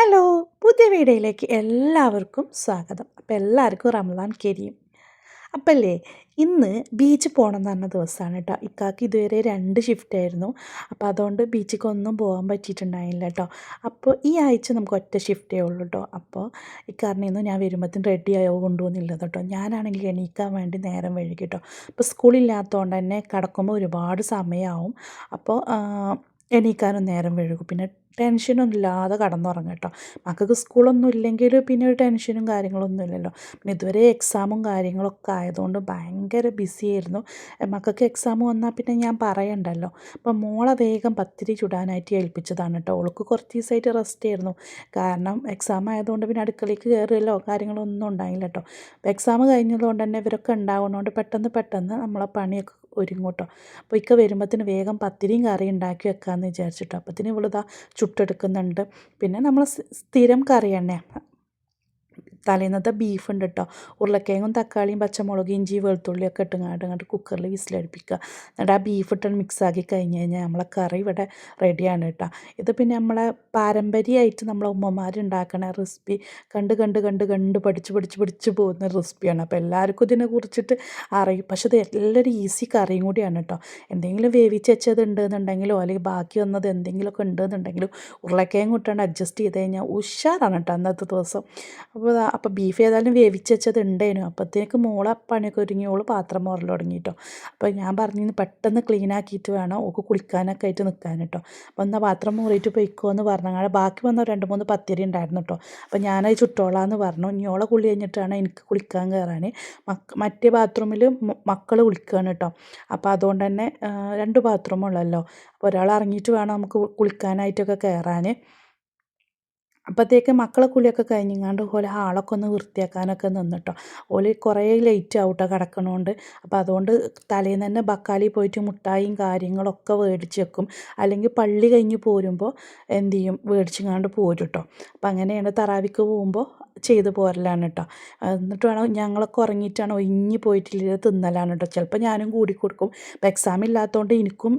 Hello പുതിയ വീഡിയോയിലേക്ക് എല്ലാവർക്കും സ്വാഗതം. അപ്പോൾ എല്ലാവർക്കും റമദാൻ കരിയും അപ്പം അല്ലേ ഇന്ന് ബീച്ച് പോകണം എന്ന് പറഞ്ഞ ദിവസമാണ് കേട്ടോ. ഇക്കാക്ക് ഇതുവരെ രണ്ട് ഷിഫ്റ്റ് ആയിരുന്നു. അപ്പോൾ അതുകൊണ്ട് ബീച്ചിക്കൊന്നും പോകാൻ പറ്റിയിട്ടുണ്ടായില്ല കേട്ടോ. അപ്പോൾ ഈ ആഴ്ച നമുക്ക് ഒറ്റ ഷിഫ്റ്റേ ഉള്ളൂ കേട്ടോ. അപ്പോൾ ഇക്കാരനെയൊന്നും ഞാൻ വരുമ്പോഴത്തേന് റെഡി ആയോ കൊണ്ടുപോകുന്നില്ല കേട്ടോ. ഞാനാണെങ്കിൽ എണീക്കാൻ വേണ്ടി നേരം വഴുകി കേട്ടോ. അപ്പോൾ സ്കൂളില്ലാത്തതുകൊണ്ട് തന്നെ കിടക്കുമ്പോൾ ഒരുപാട് സമയമാവും അപ്പോൾ എണീക്കാനും നേരം വഴുകും പിന്നെ ടെൻഷനൊന്നും ഇല്ലാതെ കടന്നുറങ്ങും കേട്ടോ. മക്കൾക്ക് സ്കൂളൊന്നും ഇല്ലെങ്കിൽ പിന്നെ ഒരു ടെൻഷനും കാര്യങ്ങളൊന്നും ഇല്ലല്ലോ. പിന്നെ ഇതുവരെ എക്സാമും കാര്യങ്ങളൊക്കെ ആയതുകൊണ്ട് ഭയങ്കര ബിസി ആയിരുന്നു. മക്കൾക്ക് എക്സാം വന്നാൽ പിന്നെ ഞാൻ പറയണ്ടല്ലോ. അപ്പം മോളെ വേഗം പത്തിരി ചുടാനായിട്ട് ഏൽപ്പിച്ചതാണ് കേട്ടോ. ഓൾക്ക് കുറച്ച് ദിവസമായിട്ട് റെസ്റ്റ് ആയിരുന്നു. കാരണം എക്സാം ആയതുകൊണ്ട് പിന്നെ അടുക്കളയ്ക്ക് കയറിയല്ലോ കാര്യങ്ങളൊന്നും ഉണ്ടായില്ല കേട്ടോ. എക്സാം കഴിഞ്ഞതുകൊണ്ട് തന്നെ ഇവരൊക്കെ ഉണ്ടാവുന്നതുകൊണ്ട് പെട്ടെന്ന് പെട്ടെന്ന് നമ്മളെ പണിയൊക്കെ ഒരുങ്ങും കേട്ടോ അപ്പോൾ ഇക്ക വരുമ്പോഴത്തേന് വേഗം പത്തിരിയും കറി ഉണ്ടാക്കി വെക്കാമെന്ന് വിചാരിച്ചിട്ടോ. അപ്പത്തിന് ഇവളിതാ ചുട്ടെടുക്കുന്നുണ്ട്. പിന്നെ നമ്മൾ സ്ഥിരം കറി തന്നെ. തലേന്നത്തെ ബീഫ് ഉണ്ട് കേട്ടോ ഉരുളക്കിഴങ്ങും തക്കാളിയും പച്ചമുളകും ഇഞ്ചി വെളുത്തുള്ളിയൊക്കെ ഇട്ടുങ്ങാണ്ട് അങ്ങോട്ട് കുക്കറിൽ വിസിലടിപ്പിക്കുക എന്നിട്ട് ആ ബീഫ് ഇട്ട് മിക്സ് ആക്കി കഴിഞ്ഞ് കഴിഞ്ഞാൽ നമ്മളെ കറി ഇവിടെ റെഡിയാണ് കേട്ടോ ഇത് പിന്നെ നമ്മളെ പാരമ്പര്യമായിട്ട് നമ്മളെ ഉമ്മമാർ ഉണ്ടാക്കണ റെസിപ്പി കണ്ട് കണ്ട് കണ്ട് കണ്ട് പഠിച്ച് പഠിച്ച് പഠിച്ച് പോകുന്ന റെസിപ്പിയാണ് അപ്പോൾ എല്ലാവർക്കും ഇതിനെ കുറിച്ചിട്ട് അറിയും. പക്ഷെ ഇത് എല്ലാവരും ഈസി കറിയും കൂടിയാണ് കേട്ടോ എന്തെങ്കിലും വേവിച്ച് വെച്ചത് ഉണ്ടെന്നുണ്ടെങ്കിലോ അല്ലെങ്കിൽ ബാക്കി വന്നത് എന്തെങ്കിലുമൊക്കെ ഉണ്ടെന്നുണ്ടെങ്കിലും ഉരുളക്കിഴങ്ങ് ഇട്ടാണ്ട് അഡ്ജസ്റ്റ് ചെയ്ത് കഴിഞ്ഞാൽ ഉഷാറാണ് കേട്ടോ അന്നത്തെ ദിവസം. അപ്പോൾ അപ്പോൾ ബീഫ് ഏതായാലും വേവിച്ച് വെച്ചത് ഉണ്ടേനു അപ്പോഴത്തേക്ക് മോളെ പണിയൊക്കെ ഒരുങ്ങി. ഓൾ പാത്രം മോറൽ തുടങ്ങി കേട്ടോ അപ്പോൾ ഞാൻ പറഞ്ഞു പെട്ടെന്ന് ക്ലീൻ ആക്കിയിട്ട് വേണം ഓക്ക് കുളിക്കാനൊക്കെ ആയിട്ട് നിൽക്കാൻ കേട്ടോ അപ്പോൾ എന്നാൽ പാത്രം മോറിയിട്ട് പൊയ്ക്കോ എന്ന് പറഞ്ഞാൽ ബാക്കി വന്ന രണ്ട് മൂന്ന് പത്തിരി ഉണ്ടായിരുന്നു കേട്ടോ അപ്പോൾ ഞാനത് ചുട്ടോളാന്ന് പറഞ്ഞു. ഇനി ഓളെ കുളി കഴിഞ്ഞിട്ടാണ് എനിക്ക് കുളിക്കാൻ കയറാൻ മറ്റേ ബാത്റൂമിൽ മക്കൾ കുളിക്കുകയാണ് കേട്ടോ അപ്പോൾ അതുകൊണ്ട് തന്നെ രണ്ട് ബാത്റൂമുള്ളല്ലോ. അപ്പോൾ ഒരാൾ ഇറങ്ങിയിട്ട് വേണം നമുക്ക് കുളിക്കാനായിട്ടൊക്കെ കയറാൻ അപ്പോഴത്തേക്ക് മക്കളെ കുളിയൊക്കെ കഴിഞ്ഞിങ്ങാണ്ട് ഓല ഹാളൊക്കെ ഒന്ന് വൃത്തിയാക്കാനൊക്കെ നിന്നിട്ടോ. ഓൽ കുറേ ലേറ്റ് ആവട്ടോ കിടക്കണോണ്ട്. അപ്പോൾ അതുകൊണ്ട് തലേന്ന് തന്നെ ബക്കാലി പോയിട്ട് മുട്ടായും കാര്യങ്ങളൊക്കെ മേടിച്ച് വെക്കും. അല്ലെങ്കിൽ പള്ളി കഴിഞ്ഞ് പോരുമ്പോൾ എന്ത് ചെയ്യും മേടിച്ചിങ്ങാണ്ട് പോരും കേട്ടോ അപ്പം അങ്ങനെയാണ് തറാവിക്ക് പോകുമ്പോൾ ചെയ്ത് പോരലാണ് കേട്ടോ എന്നിട്ട് വേണം ഞങ്ങളൊക്കെ ഉറങ്ങിയിട്ടാണ് ഒഴിഞ്ഞു പോയിട്ടില്ല തിന്നലാണ് കേട്ടോ ചിലപ്പോൾ ഞാനും കൂടി കൊടുക്കും. ഇപ്പം എക്സാം ഇല്ലാത്തതുകൊണ്ട് എനിക്കും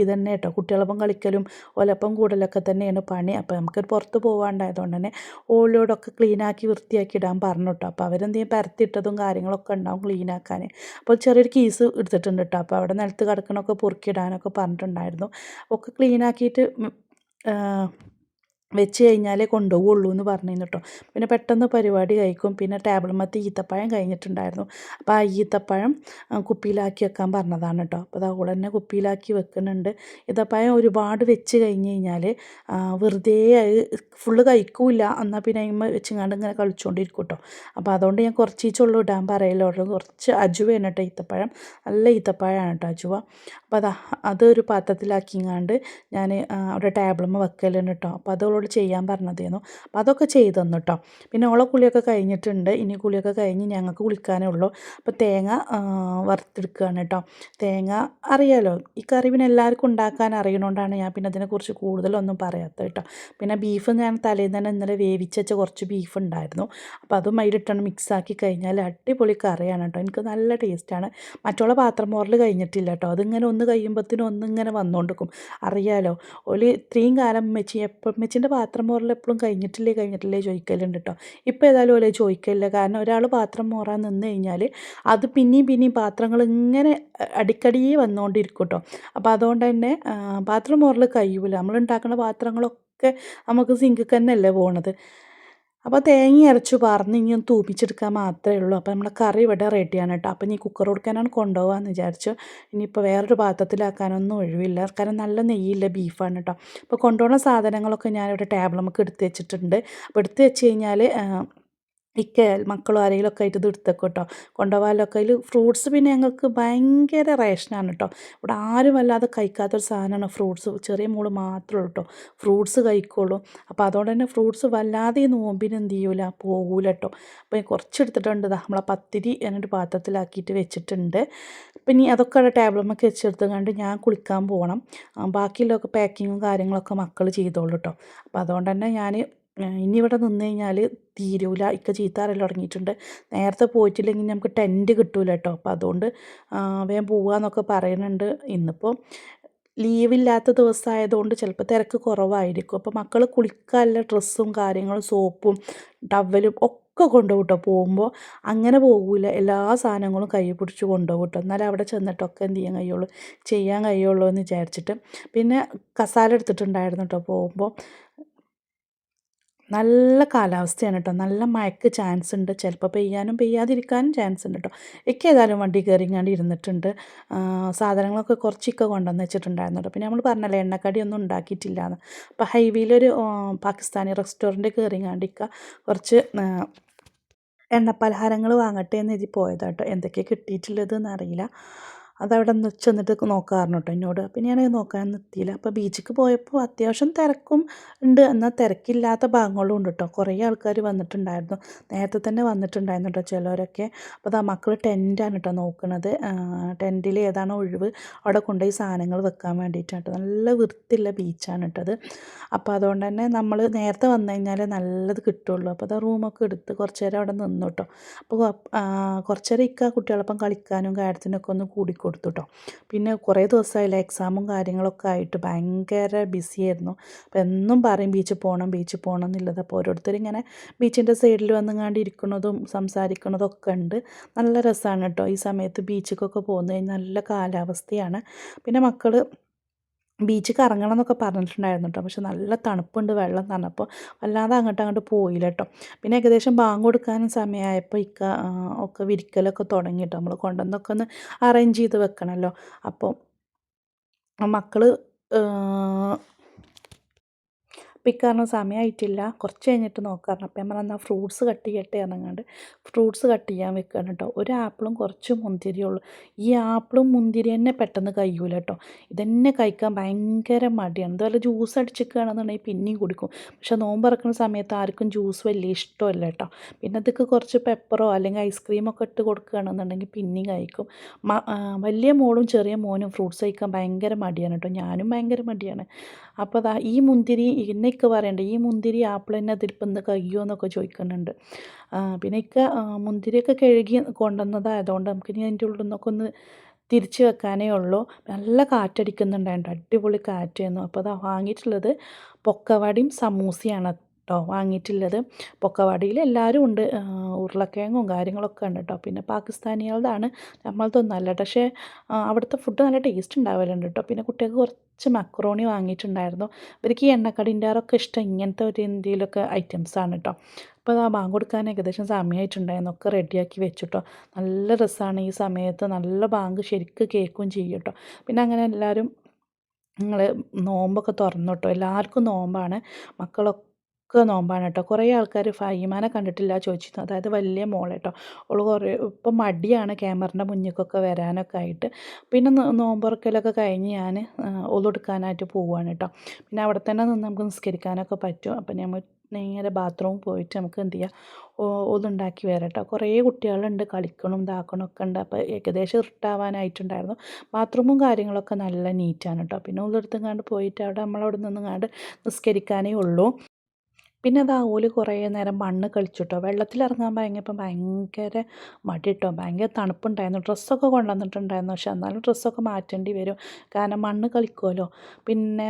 ഇത് തന്നെ കേട്ടോ കുട്ടികളൊപ്പം കളിക്കലും ഒലപ്പം കൂടലൊക്കെ തന്നെയാണ് പണി. അപ്പോൾ നമുക്ക് പുറത്ത് പോകാണ്ടായതുകൊണ്ട് തന്നെ ഓളിയോടൊക്കെ ക്ലീനാക്കി വൃത്തിയാക്കി ഇടാൻ പറഞ്ഞു കേട്ടോ അപ്പോൾ അവരെന്തെങ്കിലും പരത്തിയിട്ടതും കാര്യങ്ങളൊക്കെ ഉണ്ടാവും ക്ലീനാക്കാൻ അപ്പോൾ ചെറിയൊരു കീസ് എടുത്തിട്ടുണ്ട് കേട്ടോ അപ്പോൾ അവിടെ നിലത്ത് കിടക്കണമൊക്കെ പൊറുക്കിയിടാനൊക്കെ പറഞ്ഞിട്ടുണ്ടായിരുന്നു. ഒക്കെ ക്ലീനാക്കിയിട്ട് വെച്ച് കഴിഞ്ഞാലേ കൊണ്ടുപോകുള്ളൂ എന്ന് പറഞ്ഞു കേട്ടോ. പിന്നെ പെട്ടെന്ന് പരിപാടി കഴിക്കും. പിന്നെ ടേബിൾമത്ത് ഈത്തപ്പഴം കഴിഞ്ഞിട്ടുണ്ടായിരുന്നു. അപ്പോൾ ആ ഈത്തപ്പഴം കുപ്പിയിലാക്കി വെക്കാൻ പറഞ്ഞതാണ് കേട്ടോ. അപ്പോൾ അത് അവൾ തന്നെ കുപ്പിയിലാക്കി വെക്കുന്നുണ്ട്. ഈത്തപ്പഴം ഒരുപാട് വെച്ച് കഴിഞ്ഞ് കഴിഞ്ഞാൽ വെറുതെ ഫുള്ള് കഴിക്കൂല എന്നാൽ പിന്നെ അതിന്മേൽ വെച്ചിങ്ങാണ്ട് ഇങ്ങനെ കളിച്ചുകൊണ്ടിരിക്കും കേട്ടോ. അപ്പോൾ അതുകൊണ്ട് ഞാൻ കുറച്ച് ചൊള്ളു ഇടാൻ പറയലുള്ളൂ കുറച്ച് അജുവയാണ് കേട്ടോ ഈത്തപ്പഴം. നല്ല ഈത്തപ്പഴമാണ് കേട്ടോ അജുവ. അപ്പോൾ അതാ അതൊരു പാത്രത്തിലാക്കിങ്ങാണ്ട് ഞാൻ അവിടെ ടേബിൾമ വെക്കലുണ്ട് കേട്ടോ. അപ്പോൾ അത് അവളോട് ചെയ്യാൻ പറഞ്ഞതേന്നു. അപ്പോൾ അതൊക്കെ ചെയ്തു തന്നു കേട്ടോ പിന്നെ ഓളെ കുളിയൊക്കെ കഴിഞ്ഞിട്ടുണ്ട്. ഇനി കുളിയൊക്കെ കഴിഞ്ഞ് ഞങ്ങൾക്ക് കുളിക്കാനേ ഉള്ളൂ. അപ്പോൾ തേങ്ങ വറുത്തെടുക്കുകയാണ് കേട്ടോ തേങ്ങ അറിയാലോ ഈ കറി പിന്നെ എല്ലാവർക്കും ഉണ്ടാക്കാൻ അറിയണോണ്ടാണ് ഞാൻ പിന്നെ അതിനെക്കുറിച്ച് കൂടുതലൊന്നും പറയാത്തത് കേട്ടോ പിന്നെ ബീഫ് ഞാൻ തലേന്ന് തന്നെ ഇന്നലെ വേവിച്ച് വെച്ച കുറച്ച് ബീഫ് ഉണ്ടായിരുന്നു. അപ്പോൾ അതും അതിലിട്ടാണ് മിക്സാക്കി കഴിഞ്ഞാൽ അടിപൊളി കറിയാണ് കേട്ടോ എനിക്ക് നല്ല ടേസ്റ്റാണ് മറ്റുള്ള പാത്രം മോറിൽ കഴിഞ്ഞിട്ടില്ല കേട്ടോ അതിങ്ങനെ ഒന്ന് കഴിയുമ്പോഴത്തേനും ഒന്നിങ്ങനെ വന്നുകൊണ്ടിരിക്കും അറിയാലോ ഒരു ഇത്രയും കാലം മെച്ചി എപ്പം മെച്ചിന്റെ പാത്രം മോറൽ എപ്പോഴും കഴിഞ്ഞിട്ടില്ലേ കഴിഞ്ഞിട്ടില്ലേ ചോദിക്കലുണ്ട് കേട്ടോ ഇപ്പോൾ ഏതായാലും ഓലെ ചോദിക്കലില്ല. കാരണം ഒരാൾ പാത്രം മോറാൻ നിന്ന് കഴിഞ്ഞാൽ അത് പിന്നെയും പിന്നെയും പാത്രങ്ങൾ ഇങ്ങനെ അടിക്കടി വന്നുകൊണ്ടിരിക്കും കേട്ടോ അപ്പോൾ അതുകൊണ്ട് തന്നെ പാത്രം മോറൽ കഴിയൂല. നമ്മൾ ഉണ്ടാക്കുന്ന പാത്രങ്ങളൊക്കെ നമുക്ക് സിങ്കിൽ തന്നെയല്ലേ പോണത്. അപ്പോൾ തേങ്ങ അരച്ചു പറഞ്ഞ് ഇനി ഒന്ന് തൂപ്പിച്ചെടുക്കാൻ മാത്രമേ ഉള്ളൂ. അപ്പോൾ നമ്മൾ കറി ഇവിടെ റെഡിയാണ് കേട്ടോ അപ്പോൾ ഇനി കുക്കർ കൊടുക്കാനാണ് കൊണ്ടുപോകാമെന്ന് വിചാരിച്ചു. ഇനിയിപ്പോൾ വേറൊരു പാത്രത്തിലാക്കാനൊന്നും ഒഴിവില്ല. കാരണം നല്ല നെയ്യില്ല ബീഫാണ് കേട്ടോ അപ്പോൾ കൊണ്ടുപോകുന്ന സാധനങ്ങളൊക്കെ ഞാനിവിടെ ടേബിൾ നമുക്ക് എടുത്ത് വെച്ചിട്ടുണ്ട്. അപ്പോൾ എടുത്ത് വെച്ച് കഴിഞ്ഞാൽ ഇക്ക മക്കളും ആരെങ്കിലുമൊക്കെ ആയിട്ട് ഇത് എടുത്തേക്കും കേട്ടോ കൊണ്ടുപോകാലൊക്കെ അതിൽ ഫ്രൂട്ട്സ് പിന്നെ ഞങ്ങൾക്ക് ഭയങ്കര റേഷനാണ് കേട്ടോ ഇവിടെ ആരും അല്ലാതെ കഴിക്കാത്തൊരു സാധനമാണ് ഫ്രൂട്ട്സ് ചെറിയ മോൾ മാത്രമേ ഉള്ളൂ കേട്ടോ ഫ്രൂട്ട്സ് കഴിക്കുള്ളൂ. അപ്പോൾ അതുകൊണ്ട് തന്നെ ഫ്രൂട്ട്സ് വല്ലാതെ നോമ്പിന് എന്ത് ചെയ്യൂല? പോകൂല കേട്ടോ അപ്പോൾ കുറച്ച് എടുത്തിട്ടുണ്ട് നമ്മളെ പത്തിരി എന്നൊരു പാത്രത്തിലാക്കിയിട്ട് വെച്ചിട്ടുണ്ട്. അപ്പം ഇനി അതൊക്കെ ടേബിളുമ്മൊക്കെ വെച്ചെടുത്ത് കണ്ട് ഞാൻ കുളിക്കാൻ പോകണം ബാക്കിയുള്ളതൊക്കെ പാക്കിങ്ങും കാര്യങ്ങളൊക്കെ മക്കൾ ചെയ്തോളൂ കേട്ടോ അപ്പോൾ അതുകൊണ്ട് തന്നെ ഞാൻ ഇനി ഇവിടെ നിന്ന് കഴിഞ്ഞാൽ തീരൂല. ഇക്ക ചീത്താറെല്ലാം തുടങ്ങിയിട്ടുണ്ട്. നേരത്തെ പോയിട്ടില്ലെങ്കിൽ നമുക്ക് ടെന്റ് കിട്ടൂല കേട്ടോ അപ്പോൾ അതുകൊണ്ട് വേഗം പോവാന്നൊക്കെ പറയുന്നുണ്ട് ഇന്നിപ്പോൾ ലീവില്ലാത്ത ദിവസമായതുകൊണ്ട് ചിലപ്പോൾ തിരക്ക് കുറവായിരിക്കും. അപ്പോൾ മക്കൾ കുളിക്കാനുള്ള ഡ്രസ്സും കാര്യങ്ങളും സോപ്പും ടവലും ഒക്കെ കൊണ്ടുപോകും കേട്ടോ പോകുമ്പോൾ അങ്ങനെ പോകില്ല എല്ലാ സാധനങ്ങളും കൈ പിടിച്ച് കൊണ്ടുപോകും കേട്ടോ എന്നാലേ അവിടെ ചെന്നിട്ടൊക്കെ എന്ത് ചെയ്യാൻ കഴിയുള്ളൂ? ചെയ്യാൻ കഴിയുള്ളൂ എന്ന് വിചാരിച്ചിട്ട്. പിന്നെ കസാല എടുത്തിട്ടുണ്ടായിരുന്നു കേട്ടോ പോകുമ്പോൾ നല്ല കാലാവസ്ഥയാണ് കേട്ടോ നല്ല മഴയ്ക്ക് ചാൻസ് ഉണ്ട്. ചിലപ്പോൾ പെയ്യാനും പെയ്യാതിരിക്കാനും ചാൻസ് ഉണ്ട് കേട്ടോ ഒക്കെ ഏതായാലും വണ്ടി കയറിങ്ങാണ്ട് ഇരുന്നിട്ടുണ്ട്. സാധനങ്ങളൊക്കെ കുറച്ചൊക്കെ കൊണ്ടുവന്ന് വെച്ചിട്ടുണ്ടായിരുന്നു കേട്ടോ പിന്നെ നമ്മൾ പറഞ്ഞല്ലോ എണ്ണക്കടിയൊന്നും ഉണ്ടാക്കിയിട്ടില്ല എന്ന് അപ്പോൾ ഹൈവേയിലൊരു പാകിസ്ഥാനി റെസ്റ്റോറന്റ് കയറിങ്ങാണ്ട് കുറച്ച് എണ്ണപ്പലഹാരങ്ങൾ വാങ്ങട്ടെ എന്ന് എഴുതി പോയതാട്ടോ എന്തൊക്കെയാണ് കിട്ടിയിട്ടുള്ളത് എന്നറിയില്ല അതവിടെ നിന്ന് ചെന്നിട്ട് നോക്കാറുണ്ട് കേട്ടോ എന്നോട് അപ്പം ഞാനത് നോക്കാൻ നിർത്തിയില്ല. അപ്പോൾ ബീച്ചിക്ക് പോയപ്പോൾ അത്യാവശ്യം തിരക്കും ഉണ്ട്. എന്നാൽ തിരക്കില്ലാത്ത ഭാഗങ്ങളും ഉണ്ട് കേട്ടോ കുറേ ആൾക്കാർ വന്നിട്ടുണ്ടായിരുന്നു. നേരത്തെ തന്നെ വന്നിട്ടുണ്ടായിരുന്നു കേട്ടോ ചിലവരൊക്കെ അപ്പോൾ ആ മക്കൾ ടെന്റാണ് കേട്ടോ നോക്കുന്നത് ടെന്റിൽ ഏതാണോ ഒഴിവ് അവിടെ കൊണ്ടുപോയി സാധനങ്ങൾ വെക്കാൻ വേണ്ടിയിട്ടാണ് കേട്ടോ നല്ല വൃത്തിയുള്ള ബീച്ചാണ് കേട്ടത് അപ്പോൾ അതുകൊണ്ട് തന്നെ നമ്മൾ നേരത്തെ വന്നു കഴിഞ്ഞാൽ നല്ലത് കിട്ടുള്ളൂ. അപ്പോൾ അതാ റൂമൊക്കെ എടുത്ത് കുറച്ച് നേരം അവിടെ നിന്നു കേട്ടോ അപ്പോൾ കുറച്ച് നേരം ഇക്ക കുട്ടികളൊപ്പം കളിക്കാനും കാര്യത്തിനൊക്കെ ഒന്ന് കൂടിക്കൊടുത്തു കൊടുത്തു കേട്ടോ പിന്നെ കുറേ ദിവസമായില്ല എക്സാമും കാര്യങ്ങളൊക്കെ ആയിട്ട് ഭയങ്കര ബിസിയായിരുന്നു അപ്പോൾ എന്നും പറയും ബീച്ചിൽ പോകണം ബീച്ചിൽ പോകണം എന്നുള്ളത്. അപ്പോൾ ഓരോരുത്തർ ഇങ്ങനെ ബീച്ചിന്റെ സൈഡിൽ വന്നുങ്ങാണ്ട് ഇരിക്കുന്നതും സംസാരിക്കുന്നതും ഒക്കെ ഉണ്ട്. നല്ല രസമാണ് കേട്ടോ ഈ സമയത്ത് ബീച്ചിക്കൊക്കെ പോകുന്നത്. നല്ല കാലാവസ്ഥയാണ്. പിന്നെ മക്കൾ ബീച്ച് കറങ്ങണം എന്നൊക്കെ പറഞ്ഞിട്ടുണ്ടായിരുന്നു കേട്ടോ പക്ഷെ നല്ല തണുപ്പുണ്ട് വെള്ളം തണുപ്പോൾ വല്ലാതെ അങ്ങോട്ട് അങ്ങോട്ട് പോയില്ല കേട്ടോ. പിന്നെ ഏകദേശം ബാങ്ക് കൊടുക്കാനും സമയമായപ്പോൾ ഇക്ക ഒക്കെ വിരിക്കലൊക്കെ തുടങ്ങി കേട്ടോ നമ്മൾ കൊണ്ടുവന്നൊക്കെ ഒന്ന് അറേഞ്ച് ചെയ്ത് വെക്കണമല്ലോ. അപ്പോൾ മക്കൾ പിക്കാറിന് സമയമായിട്ടില്ല കുറച്ച് കഴിഞ്ഞിട്ട് നോക്കാറുണ്ട് അപ്പം ഞാൻ പറഞ്ഞാൽ ഫ്രൂട്ട്സ് കട്ട് ചെയ്യട്ടെ? ഇറങ്ങാണ്ട് ഫ്രൂട്ട്സ് കട്ട് ചെയ്യാൻ വെക്കുകയാണ് കേട്ടോ. ഒരു ആപ്പിളും കുറച്ച് മുന്തിരിയുള്ളൂ ഈ ആപ്പിളും മുന്തിരി തന്നെ പെട്ടെന്ന് കഴിയൂല കേട്ടോ. ഇതന്നെ കഴിക്കാൻ ഭയങ്കര മടിയാണ്. അതുപോലെ ജ്യൂസ് അടിച്ചിക്കുകയാണെന്നുണ്ടെങ്കിൽ പിന്നെയും കുടിക്കും. പക്ഷേ നോമ്പ് ഇറക്കുന്ന സമയത്ത് ആർക്കും ജ്യൂസ് വലിയ ഇഷ്ടമല്ല കേട്ടോ. പിന്നെ അതൊക്കെ കുറച്ച് പെപ്പറോ അല്ലെങ്കിൽ ഐസ്ക്രീമൊക്കെ ഇട്ട് കൊടുക്കുകയാണെന്നുണ്ടെങ്കിൽ പിന്നെയും കഴിക്കും. വലിയ മോളും ചെറിയ മോനും ഫ്രൂട്ട്സ് കഴിക്കാൻ ഭയങ്കര മടിയാണ് കേട്ടോ. ഞാനും ഭയങ്കര മടിയാണ്. അപ്പോൾ അതാ ഈ മുന്തിരി ഇന്നെ ഇക്ക പറയണ്ട ഈ മുന്തിരി ആപ്പിൾ തന്നെ അതിലിപ്പം ഇന്ന് കഴിയുമോ എന്നൊക്കെ ചോദിക്കുന്നുണ്ട് പിന്നെ ഇക്ക മുന്തിരിയൊക്കെ കഴുകി കൊണ്ടുവന്നതായതുകൊണ്ട് നമുക്ക് ഇനി അതിന്റെ ഉള്ളിൽ നിന്നൊക്കെ ഒന്ന് തിരിച്ച് വെക്കാനേ ഉള്ളൂ. നല്ല കാറ്റടിക്കുന്നുണ്ടായിരുന്നു അടിപൊളി കാറ്റായിരുന്നു. അപ്പോൾ അതാ വാങ്ങിയിട്ടുള്ളത് പൊക്കവടയും സമൂസയാണ്. കേട്ടോ വാങ്ങിയിട്ടുള്ളത്. പൊക്കവാടിയിൽ എല്ലാവരും ഉണ്ട്. ഉരുളക്കിഴങ്ങും കാര്യങ്ങളൊക്കെ ഉണ്ട് കേട്ടോ. പിന്നെ പാകിസ്ഥാനികളുടെയാണ് നമ്മളതൊന്നല്ല പക്ഷേ അവിടുത്തെ ഫുഡ് നല്ല ടേസ്റ്റ് ഉണ്ടാവലുണ്ട് കേട്ടോ. പിന്നെ കുട്ടികൾക്ക് കുറച്ച് മക്രോണി വാങ്ങിയിട്ടുണ്ടായിരുന്നു. ഇവർക്ക് ഈ എണ്ണക്കടിന്റെറൊക്കെ ഇഷ്ടം. ഇങ്ങനത്തെ ഒരു എന്തെങ്കിലുമൊക്കെ ഐറ്റംസാണ് കേട്ടോ. അപ്പോൾ ആ ബാങ്ക് കൊടുക്കാൻ ഏകദേശം സമയമായിട്ടുണ്ടായിരുന്നു. ഒക്കെ റെഡിയാക്കി വെച്ചിട്ടോ നല്ല രസമാണ് ഈ സമയത്ത്. നല്ല ബാങ്ക് ശരിക്ക് കേൾക്കുകയും ചെയ്യും കേട്ടോ. പിന്നെ അങ്ങനെ എല്ലാവരും നിങ്ങൾ നോമ്പൊക്കെ തുറന്നു കേട്ടോ. എല്ലാവർക്കും നോമ്പാണ്. മക്കളൊക്കെ ഒക്കെ നോമ്പാണ് കേട്ടോ കുറേ ആൾക്കാർ ഫൈമാനെ കണ്ടിട്ടില്ല ചോദിച്ചിരുന്നു. അതായത് വലിയ മോൾ കേട്ടോ അവൾ കുറേ ഇപ്പം മടിയാണ് ക്യാമറന്റെ മുന്നിലേക്കൊക്കെ വരാനൊക്കെ ആയിട്ട്. പിന്നെ നോമ്പുറക്കലൊക്കെ കഴിഞ്ഞ് ഞാൻ ഒതെടുക്കാനായിട്ട് പോവുകയാണ് കേട്ടോ പിന്നെ അവിടെ തന്നെ നിന്ന് നമുക്ക് നിസ്കരിക്കാനൊക്കെ പറ്റും. അപ്പം നമ്മൾ നേരെ ബാത്റൂമിൽ പോയിട്ട് നമുക്ക് എന്ത് ചെയ്യാം? ഒതുണ്ടാക്കി വരാം കേട്ടോ കുറേ കുട്ടികളുണ്ട്. കളിക്കണം ഇതാക്കണം ഒക്കെ ഉണ്ട്. അപ്പോൾ ഏകദേശം ഇരുട്ടാവാനായിട്ടുണ്ടായിരുന്നു. ബാത്റൂമും കാര്യങ്ങളൊക്കെ നല്ല നീറ്റാണ് കേട്ടോ പിന്നെ ഒതെടുത്തും പോയിട്ട് അവിടെ നമ്മളവിടെ നിന്നും കണ്ട് നിസ്കരിക്കാനേ ഉള്ളൂ. പിന്നെ അത് ഓൽ കുറേ നേരം മണ്ണ് കളിച്ചിട്ടോ. വെള്ളത്തിലിറങ്ങാൻ ഭയങ്കര ഭയങ്കര മടി കേട്ടോ ഭയങ്കര തണുപ്പുണ്ടായിരുന്നു. ഡ്രസ്സൊക്കെ കൊണ്ടുവന്നിട്ടുണ്ടായിരുന്നു. പക്ഷെ എന്നാലും ഡ്രസ്സൊക്കെ മാറ്റേണ്ടി വരും. കാരണം മണ്ണ് കളിക്കുമല്ലോ പിന്നെ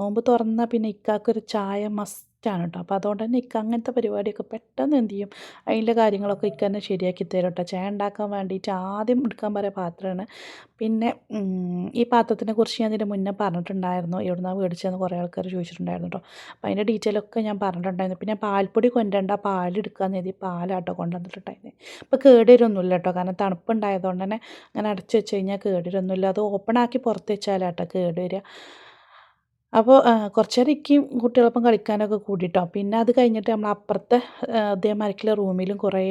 നോമ്പ് തുറന്നാൽ പിന്നെ ഇക്കാക്കൊരു ചായ മസ്റ്റ് ആണ് കേട്ടോ അപ്പോൾ അതുകൊണ്ട് തന്നെ ഇക്ക അങ്ങനത്തെ പരിപാടിയൊക്കെ പെട്ടെന്ന് എന്ത് ചെയ്യും? അതിന്റെ കാര്യങ്ങളൊക്കെ ഇക്ക തന്നെ ശരിയാക്കി തരും കേട്ടോ ചായ ഉണ്ടാക്കാൻ വേണ്ടിയിട്ട് ആദ്യം എടുക്കാൻ പറയുക പാത്രമാണ്. പിന്നെ ഈ പാത്രത്തിനെ കുറിച്ച് ഞാൻ ഇതിന്റെ മുന്നേ പറഞ്ഞിട്ടുണ്ടായിരുന്നു. എവിടുന്നാണ് മേടിച്ചതെന്ന് കുറേ ആൾക്കാർ ചോദിച്ചിട്ടുണ്ടായിരുന്നു കേട്ടോ അപ്പോൾ അതിന്റെ ഡീറ്റെയിലൊക്കെ ഞാൻ പറഞ്ഞിട്ടുണ്ടായിരുന്നു. പിന്നെ പാൽപ്പൊടി കൊണ്ടുവരണ്ട പാലെടുക്കാമെന്ന് എഴുതി പാലാട്ടോ കൊണ്ടുവന്നിട്ടുണ്ടായിരുന്നു. ഇപ്പോൾ കേടുവരൊന്നുമില്ല കേട്ടോ കാരണം തണുപ്പുണ്ടായതുകൊണ്ട് തന്നെ അങ്ങനെ അടച്ചു വെച്ച് കഴിഞ്ഞാൽ കേടുവരൊന്നുമില്ല അത് ഓപ്പൺ ആക്കി പുറത്ത് വെച്ചാലാട്ടോ കേട് വരിക. അപ്പോൾ കുറച്ച് നേരം ഇരിക്കും കുട്ടികളൊപ്പം കളിക്കാനൊക്കെ കൂടിയിട്ടോ പിന്നെ അത് കഴിഞ്ഞിട്ട് നമ്മൾ അപ്പുറത്തെ ഇതേമാതിരിക്കുള്ള റൂമിലും കുറേ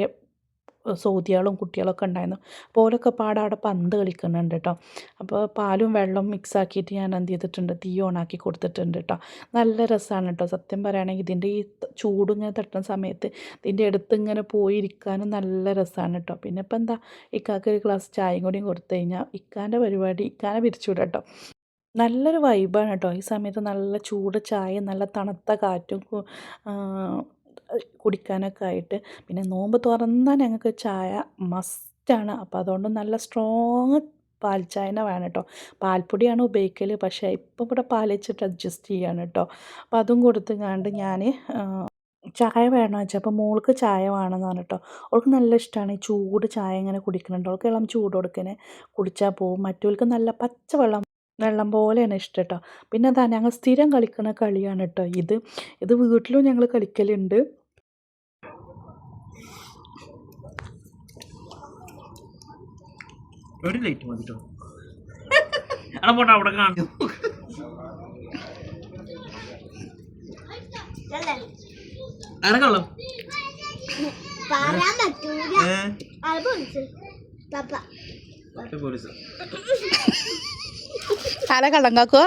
സൗദികളും കുട്ടികളൊക്കെ ഉണ്ടായിരുന്നു. അപ്പോൾ ഓലൊക്കെ പാടെ അവിടെ പന്ത് കളിക്കുന്നുണ്ട് കേട്ടോ അപ്പോൾ പാലും വെള്ളവും മിക്സ് ആക്കിയിട്ട് ഞാൻ എന്ത് ചെയ്തിട്ടുണ്ട് തീ ഓണാക്കി കൊടുത്തിട്ടുണ്ട് കേട്ടോ നല്ല രസമാണ് കേട്ടോ സത്യം പറയുകയാണെങ്കിൽ ഇതിന്റെ ഈ ചൂട് ഇങ്ങനെ തട്ടുന്ന സമയത്ത് ഇതിന്റെ അടുത്ത് ഇങ്ങനെ പോയിരിക്കാനും നല്ല രസമാണ് കേട്ടോ പിന്നെ ഇപ്പം എന്താ ഇക്കാക്ക് ഒരു ഗ്ലാസ് ചായയും കൂടിയും കൊടുത്തു കഴിഞ്ഞാൽ ഇക്കാന്റെ പരിപാടി ഇക്കാനെ പിരിച്ചുവിടാം കേട്ടോ നല്ലൊരു വൈബാണ് കേട്ടോ ഈ സമയത്ത് നല്ല ചൂട് ചായ നല്ല തണുത്ത കാറ്റും കുടിക്കാനൊക്കെ ആയിട്ട്. പിന്നെ നോമ്പ് തുറന്നാൽ ഞങ്ങൾക്ക് ചായ മസ്റ്റാണ് അപ്പോൾ അതുകൊണ്ട് നല്ല സ്ട്രോങ് പാൽ ചായന വേണം കേട്ടോ പാൽപ്പൊടിയാണ് ഉപയോഗിക്കൽ പക്ഷേ ഇപ്പം ഇവിടെ പാൽ വെച്ചിട്ട് അഡ്ജസ്റ്റ് ചെയ്യാണ് കേട്ടോ അപ്പോൾ അതും കൊടുത്തുങ്ങാണ്ട് ഞാൻ ചായ വേണമെന്ന് വെച്ചാൽ അപ്പോൾ മോൾക്ക് ചായ വേണമെന്ന് പറഞ്ഞിട്ടോ അവൾക്ക് നല്ല ഇഷ്ടമാണ് ഈ ചൂട് ചായ ഇങ്ങനെ കുടിക്കുന്നുണ്ട് അവൾക്ക് ഇളം ചൂട് കൊടുക്കണേ. കുടിച്ചാൽ പോവും. മറ്റവൾക്ക് നല്ല പച്ചവെള്ളം വെള്ളം പോലെയാണ് ഇഷ്ടം കേട്ടോ പിന്നെ അതാ ഞങ്ങൾ സ്ഥിരം കളിക്കുന്ന കളിയാണ് കേട്ടോ ഇത്. ഇത് വീട്ടിലും ഞങ്ങൾ കളിക്കലുണ്ട്. ഒരു ലൈറ്റ് മതി കേട്ടോ അവിടെ പോട്ടെ അവിടെ കാണും. അനക്കള്ളോ പറയാൻ പറ്റൂല. പോലീസ്. ആരാ കള്ളങ്കാക്കുക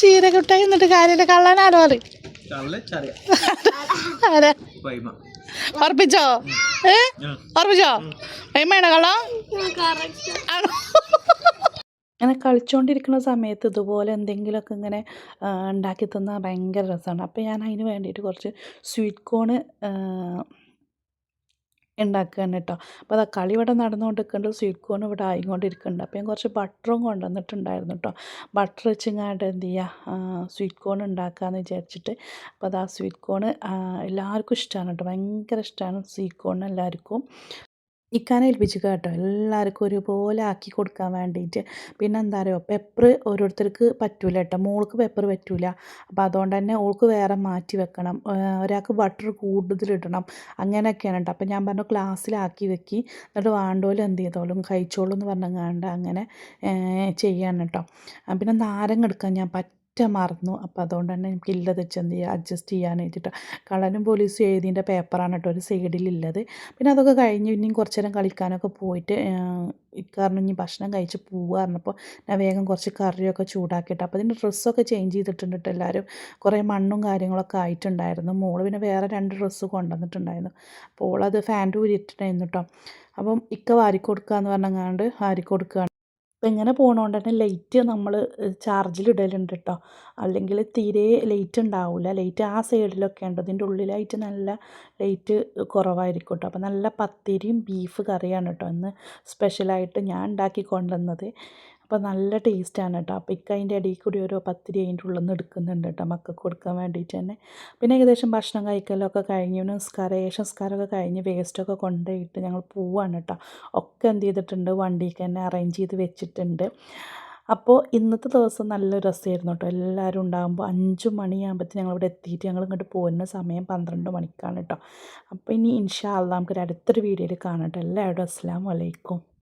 ചീര കിട്ടായി എന്നിട്ട് കാര്യമില്ല. കള്ളൻ ആരോ അറി ആരാ? ഉറപ്പിച്ചോ? ഏ? ഉറപ്പിച്ചോ? വൈമയാണോ കള്ളം ആണോ? ഇങ്ങനെ കളിച്ചുകൊണ്ടിരിക്കുന്ന സമയത്ത് ഇതുപോലെ എന്തെങ്കിലുമൊക്കെ ഇങ്ങനെ ഉണ്ടാക്കി തന്നാൽ ഭയങ്കര രസമാണ്. അപ്പോൾ ഞാൻ അതിന് വേണ്ടിയിട്ട് കുറച്ച് സ്വീറ്റ് കോണ് ഉണ്ടാക്കുകയാണ് കേട്ടോ. അപ്പോൾ അതാ കളി ഇവിടെ നടന്നുകൊണ്ടിരിക്കുന്നുണ്ട്. സ്വീറ്റ് കോൺ ഇവിടെ ആയിക്കൊണ്ടിരിക്കുന്നുണ്ട്. അപ്പോൾ ഞാൻ കുറച്ച് ബട്ടറും കൊണ്ടുവന്നിട്ടുണ്ടായിരുന്നു കേട്ടോ. ബട്ടർ വെച്ചിങ്ങാണ്ട് എന്ത് ചെയ്യുക? സ്വീറ്റ് കോൺ ഉണ്ടാക്കാമെന്ന് വിചാരിച്ചിട്ട്. അപ്പോൾ അതാ സ്വീറ്റ് കോൺ എല്ലാവർക്കും ഇഷ്ടമാണ് കേട്ടോ. ഭയങ്കര ഇഷ്ടമാണ് സ്വീറ്റ് കോൺ എല്ലാവർക്കും. ഇക്കാനെ ഏൽപ്പിച്ചു കേട്ടോ. എല്ലാവർക്കും ഒരുപോലെ ആക്കി കൊടുക്കാൻ വേണ്ടിയിട്ട് പിന്നെ എന്താ പറയുക പെപ്പർ ഓരോരുത്തർക്ക് പറ്റൂല കേട്ടോ. മോൾക്ക് പെപ്പർ പറ്റൂല. അപ്പോൾ അതുകൊണ്ട് തന്നെ ഓൾക്ക് വേറെ മാറ്റി വെക്കണം. ഒരാൾക്ക് ബട്ടർ കൂടുതലിടണം അങ്ങനെയൊക്കെയാണ് കേട്ടോ. അപ്പോൾ ഞാൻ പറഞ്ഞു ക്ലാസ്സിലാക്കി വെക്കി. എന്നിട്ട് വേണ്ടോലും എന്ത് ചെയ്തോളും? കഴിച്ചോളും എന്ന് പറഞ്ഞങ്ങാണ്ട് അങ്ങനെ ചെയ്യാണ് കേട്ടോ. പിന്നെ നാരങ്ങ എടുക്കാൻ ഞാൻ പറ്റ മറന്നു അപ്പോൾ അതുകൊണ്ട് തന്നെ എനിക്ക് ഇല്ലത് വെച്ച് എന്ത് ചെയ്യുക അഡ്ജസ്റ്റ് ചെയ്യാനായിട്ട് കളനും പോലീസും എഴുതിന്റെ പേപ്പറാണ് കേട്ടോ ഒരു സൈഡിലുള്ളത് പിന്നെ അതൊക്കെ കഴിഞ്ഞ് ഇനിയും കുറച്ച് നേരം കളിക്കാനൊക്കെ പോയിട്ട് ഇക്കാരണം ഇനി ഭക്ഷണം കഴിച്ച് പോവാറുണ്ടപ്പോൾ ഞാൻ വേഗം കുറച്ച് കറിയൊക്കെ ചൂടാക്കിയിട്ട് അപ്പോൾ അതിന്റെ ഡ്രസ്സൊക്കെ ചേഞ്ച് ചെയ്തിട്ടുണ്ട് കേട്ടോ എല്ലാവരും കുറേ മണ്ണും കാര്യങ്ങളൊക്കെ ആയിട്ടുണ്ടായിരുന്നു. മോൾ പിന്നെ വേറെ രണ്ട് ഡ്രസ്സ് കൊണ്ടുവന്നിട്ടുണ്ടായിരുന്നു. അപ്പോൾ ഓളത് ഫാന്റെ ഊരിയിട്ടുണ്ടായിരുന്നു കേട്ടോ അപ്പം ഇക്ക വാരിക്കൊടുക്കുക എന്ന് പറഞ്ഞങ്ങാണ്ട് വാരിക്കൊടുക്കുകയാണ് അപ്പം ഇങ്ങനെ പോകണോണ്ട് തന്നെ ലൈറ്റ് നമ്മൾ ചാർജിൽ ഇടലുണ്ട് കേട്ടോ അല്ലെങ്കിൽ തീരെ ലൈറ്റ് ഉണ്ടാവില്ല ലൈറ്റ് ആ സൈഡിലൊക്കെ ഉണ്ട് ഇതിന്റെ ഉള്ളിലായിട്ട് നല്ല ലൈറ്റ് കുറവായിരിക്കും കേട്ടോ അപ്പോൾ നല്ല പത്തിരിയും ബീഫ് കറിയാണ് കേട്ടോ ഇന്ന് സ്പെഷ്യലായിട്ട് ഞാൻ ഉണ്ടാക്കി കൊണ്ടുവന്നത് അപ്പോൾ നല്ല ടേസ്റ്റാണ് കേട്ടോ അപ്പോൾ ഇക്ക അതിന്റെ ഇടയിൽ കൂടി ഓരോ പത്തിരി അതിന്റെ ഉള്ളിൽ നിന്ന് എടുക്കുന്നുണ്ട് കേട്ടോ മക്കൾക്ക് കൊടുക്കാൻ വേണ്ടിയിട്ട് തന്നെ. പിന്നെ ഏകദേശം ഭക്ഷണം കഴിക്കലൊക്കെ കഴിഞ്ഞ് നിസ്കാരം ഏകദേശം നിസ്കാരമൊക്കെ കഴിഞ്ഞ് വേസ്റ്റൊക്കെ കൊണ്ടുപോയിട്ട് ഞങ്ങൾ പോവാണ് കേട്ടോ ഒക്കെ എന്ത് ചെയ്തിട്ടുണ്ട് വണ്ടിക്ക് തന്നെ അറേഞ്ച് ചെയ്ത് വെച്ചിട്ടുണ്ട്. അപ്പോൾ ഇന്നത്തെ ദിവസം നല്ല രസമായിരുന്നു കേട്ടോ എല്ലാവരും ഉണ്ടാകുമ്പോൾ അഞ്ച് മണിയാകുമ്പോഴത്തേക്ക് ഞങ്ങളിവിടെ എത്തിയിട്ട് ഞങ്ങൾ ഇങ്ങോട്ട് പോകുന്ന സമയം പന്ത്രണ്ട് മണിക്കാണ് കേട്ടോ അപ്പോൾ ഇനി ഇൻഷാ അള്ളാ നമുക്കൊരു അടുത്തൊരു വീഡിയോയിൽ കാണാം കേട്ടോ എല്ലാവരും അസ്സാം വലൈക്കും